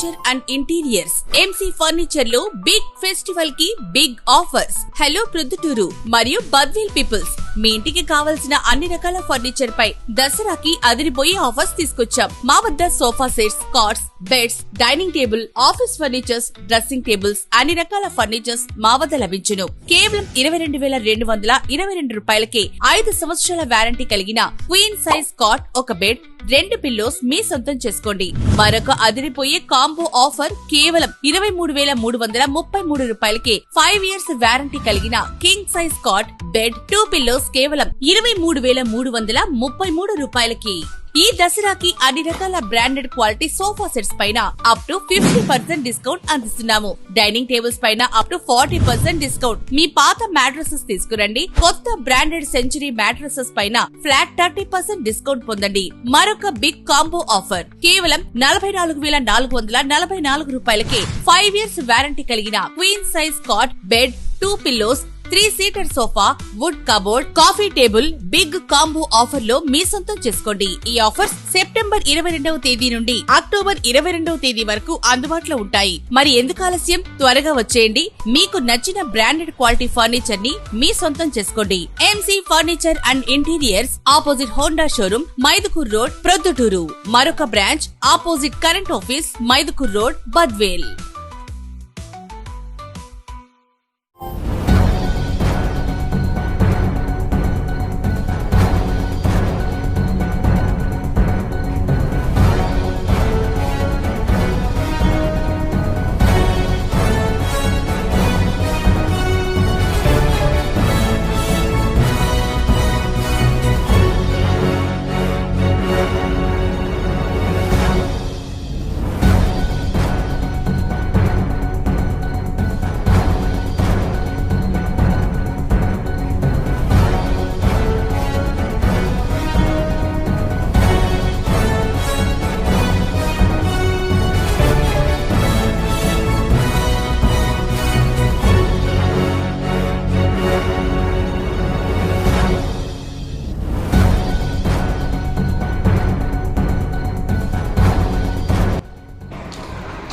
Furniture and interiors. MC ఫర్నిచర్లో big ఫెస్టివల్కి big offers. Hello Proddatur మరియు బద్వేల్ పీపుల్స్. మీ ఇంటికి కావలసిన అన్ని రకాల ఫర్నిచర్ పై దసరాకి అదిరిపోయే ఆఫర్స్ తీసుకొచ్చాం. మా వద్ద sofa sets cars beds dining table office furnitures dressing tables అన్ని రకాల ఫర్నిచర్స్ మా వద్ద లభించును. కేవలం ఇరవై రెండు వేల రెండు వందల ఇరవై రెండు రూపాయలకే ఐదు సంవత్సరాల వారంటీ కలిగిన క్వీన్ సైజ్ కాట్ ఒక బెడ్ రెండు పిల్లోస్ మీ సొంతం చేసుకోండి. మరొక అదిరిపోయే కాంబో ఆఫర్ కేవలం ఇరవై మూడు వేల మూడు వందల ముప్పై మూడు రూపాయలకే ఫైవ్ ఇయర్స్ వారంటీ కలిగిన king size cot bed two pillows కేవలం ఇరవై మూడు వేల మూడు వందల ముప్పై మూడు రూపాయలకి. ఈ దసరాకి అన్ని రకాల బ్రాండెడ్ క్వాలిటీ సోఫా సెట్స్ పైన up to fifty percent discount అందిస్తున్నాము. డైనింగ్ టేబుల్స్ పైన up to forty percent discount. మీ పాత మ్యాట్రసెస్ తీసుకురండి. కొత్త బ్రాండెడ్ సెంచరీ మ్యాట్రసెస్ పైన ఫ్లాట్ థర్టీ పర్సెంట్ డిస్కౌంట్ పొందండి. మరొక బిగ్ కాంబో ఆఫర్. కేవలం నలభై నాలుగు వేల నాలుగు వందల నలభై నాలుగు రూపాయలకే ఫైవ్ ఇయర్స్ వారంటీ కలిగిన queen size cot bed two pillows three seater sofa wood cupboard coffee table big combo ఆఫర్లో మీ సొంతం చేసుకోండి. ఈ ఆఫర్స్ సెప్టెంబర్ ఇరవై రెండవ తేదీ నుండి అక్టోబర్ ఇరవై రెండవ తేదీ వరకు అందుబాటులో ఉంటాయి. మరి ఎందుకు ఆలస్యం? త్వరగా వచ్చేయండి. మీకు నచ్చిన బ్రాండెడ్ క్వాలిటీ ఫర్నిచర్ని మీ సొంతం చేసుకోండి. MC furniture and interiors opposite Honda showroom Mydukur road Proddatur మరొక branch opposite current office Mydukur road Badvel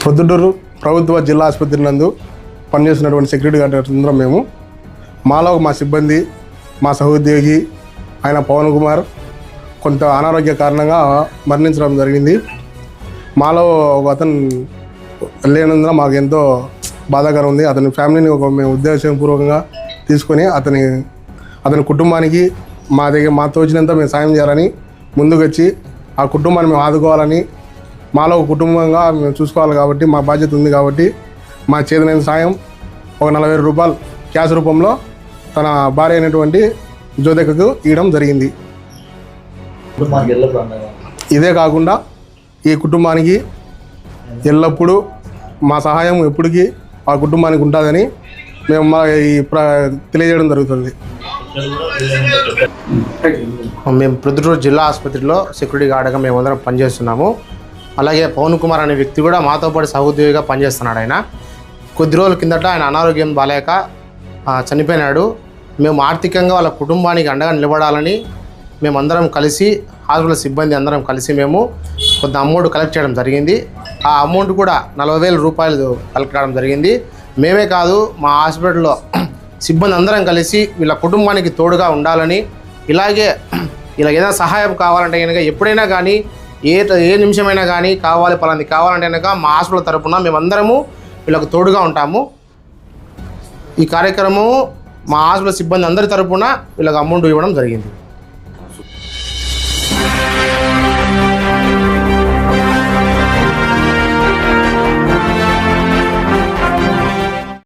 Proddatur ప్రభుత్వ జిల్లా ఆసుపత్రి నందు పనిచేస్తున్నటువంటి సెక్యూరిటీ గార్డ్ అందరం మేము. మాలో మా సిబ్బంది మా సహోద్యోగి ఆయన పవన్ కుమార్ కొంత అనారోగ్య కారణంగా మరణించడం జరిగింది. మాలో ఒక అతను లేనందున మాకు ఎంతో బాధాకరం ఉంది. అతని ఫ్యామిలీని ఒక మేము ఉద్దేశపూర్వకంగా తీసుకొని అతని అతని కుటుంబానికి మా దగ్గర మా తోచినంత మేము సాయం చేయాలని ముందుకొచ్చి ఆ కుటుంబాన్ని మేము ఆదుకోవాలని మాలో ఒక కుటుంబంగా మేము చూసుకోవాలి కాబట్టి మా బాధ్యత ఉంది కాబట్టి మా చేతనైన సాయం ఒక నలభై రూపాయలు క్యాష్ రూపంలో తన భార్య అయినటువంటి జ్యోతికకు ఇవ్వడం జరిగింది. ఇదే కాకుండా ఈ కుటుంబానికి ఎల్లప్పుడూ మా సహాయం ఎప్పటికీ ఆ కుటుంబానికి ఉంటుందని మేము మా ఈ ప్ర తెలియజేయడం జరుగుతుంది. మేము ప్రొద్దుటూరు జిల్లా ఆసుపత్రిలో సెక్యూరిటీ గార్డ్గా మేము అందరం పనిచేస్తున్నాము. అలాగే పవన్ కుమార్ అనే వ్యక్తి కూడా మాతో పాటు సహోద్యోగిగా పనిచేస్తున్నాడు ఆయన. కొద్ది రోజుల కిందట ఆయన అనారోగ్యం బాలేక చనిపోయినాడు. మేము ఆర్థికంగా వాళ్ళ కుటుంబానికి అండగా నిలబడాలని మేమందరం కలిసి హాస్పిటల్ సిబ్బంది అందరం కలిసి మేము కొంత అమౌంట్ కలెక్ట్ చేయడం జరిగింది. ఆ అమౌంట్ కూడా నలభై వేల రూపాయలు కలెక్ట్ చేయడం జరిగింది. మేమే కాదు మా హాస్పిటల్లో సిబ్బంది అందరం కలిసి వీళ్ళ కుటుంబానికి తోడుగా ఉండాలని ఇలాగే ఇలా ఏదైనా సహాయం కావాలంటే కనుక ఎప్పుడైనా కానీ ఏ ఏ నిమిషమైనా కానీ కావాలి పలాంది కావాలంటే కనుక మా హాస్పిటల్ తరపున మేమందరము వీళ్ళకు తోడుగా ఉంటాము. ఈ కార్యక్రమం మా హాస్పిటల్ సిబ్బంది అందరి తరపున వీళ్ళకి అమౌంట్ ఇవ్వడం జరిగింది.